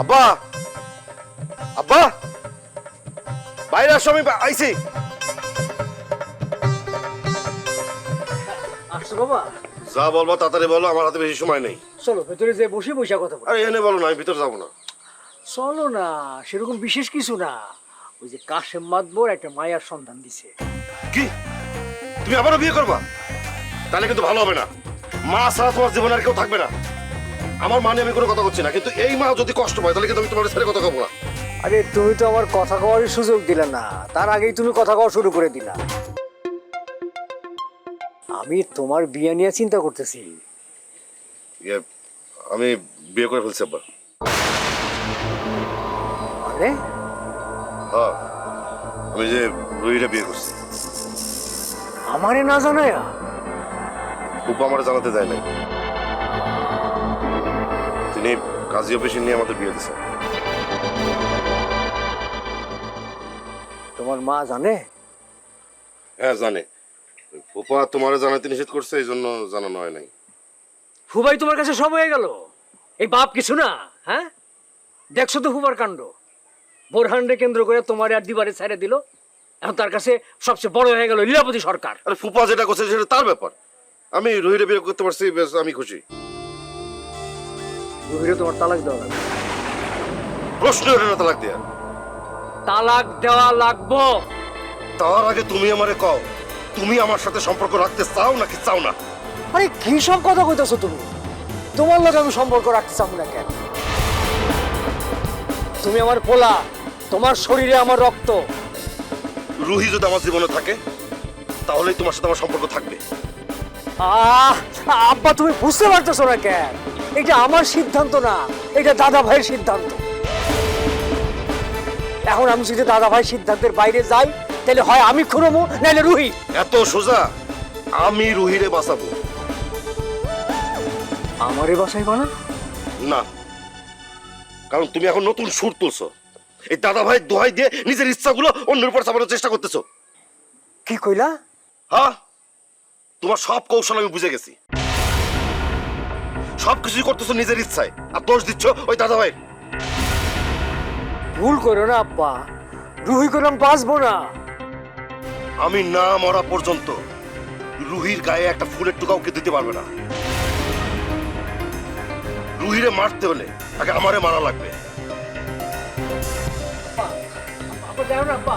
আব্বা! আব্বা! বাইরে আসো আমি আইছি। বাবা? যা বলব তাড়াতাড়ি বলো আমার হাতে বেশি সময় নেই। চলো যে বসে কথা বলো। আরে এনে বলো না আমি ভিতরে যাব না। চলো না সেরকম বিশেষ কিছু না। ওই যে কাশেম মাতবর একটা মায়ার সন্ধান দিছে। কি? তুমি আবারও বিয়ে করবা? তাহলে কিন্তু ভালো হবে না। মা ছাড়া তোমার জীবন আর কেউ থাকবে না। আমার মানে আমি কোনো কথা করছি না কিন্তু এই মা যদি কষ্ট পায় তাহলে কিন্তু আমি তোমার ছেড়ে কথা কব না। আরে তুমি তো আমার কথা কওয়ারই সুযোগ দিলে না। তার আগেই তুমি কথা কওয়া শুরু করে দিলা। আমি তোমার বিয়ে নিয়ে চিন্তা করতেছি। ইয়ে, আমি বিয়ে করে ফেলছি আব্বা। আরে হ্যাঁ আমি যে রুহিটা বিয়ে করছি। আমারে না জানায়া? উপা আমার জানাতে দেয় নাই। তিনি কাজী অফিসে নিয়ে আমাদের বিয়ে দিয়েছেন। তোমার মা জানে? হ্যাঁ জানে। ফুপা তোমার জানাতে নিষেধ করছে এই জন্য জানানো হয় নাই। ফুবাই তোমার কাছে সব হয়ে গেল? এই বাপ কিছু না হ্যাঁ? দেখছ তো ফুবার কাণ্ড? বোরহানরে কেন্দ্র করে তোমার আর দিবারে ছেড়ে দিল। এখন তার কাছে সবচেয়ে বড় হয়ে গেল লীলাপতি সরকার। আরে ফুপা যেটা করছে সেটা তার ব্যাপার। আমি রুহিরে বিয়ে করতে পারছি বেশ আমি খুশি। গভীরে তোমার তালাক দেওয়া লাগবে। প্রশ্ন ওঠে না তালাক দেয়া। তালাক দেওয়া লাগবো। তার আগে তুমি আমারে কও তুমি আমার সাথে সম্পর্ক রাখতে চাও নাকি চাও না? আরে কি সব কথা কইতেছো তুমি? তোমার লগে আমি সম্পর্ক রাখতে চাবো না কেন? তুমি আমার পোলা তোমার শরীরে আমার রক্ত। রুহি যদি আমার জীবনে থাকে তাহলেই তোমার সাথে আমার সম্পর্ক থাকবে। আহ আব্বা তুমি বুঝতে পারতেছো না কেন? এটা আমার সিদ্ধান্ত না এটা দাদা ভাইয়ের সিদ্ধান্ত। এখন আমি যদি দাদা ভাই সিদ্ধান্তের বাইরে যাই তাহলে হয় আমি খুঁড়বো নাহলে রুহি। এত সোজা আমি রুহিরে বাঁচাবো। আমারে বাসাই বানা না কারণ তুমি এখন নতুন সুর তুলছো। এই দাদা ভাই দোহাই দিয়ে নিজের ইচ্ছাগুলো অন্যের উপর চাপানোর চেষ্টা করতেছো। কি কইলা? হ্যাঁ? তোমার সব কৌশল আমি বুঝে গেছি। সব কিছুই করতেছো নিজের ইচ্ছায় আর দোষ দিচ্ছ ওই দাদা ভাই ভুল করো না আব্বা। রুহি করলাম বাঁচবো না। আমি না মরা পর্যন্ত রুহির গায়ে একটা ফুলের টুকাও কে দিতে পারবে না। রুহিরে মারতে হলে আগে আমারে মারা লাগবে। আব্বা না আব্বা।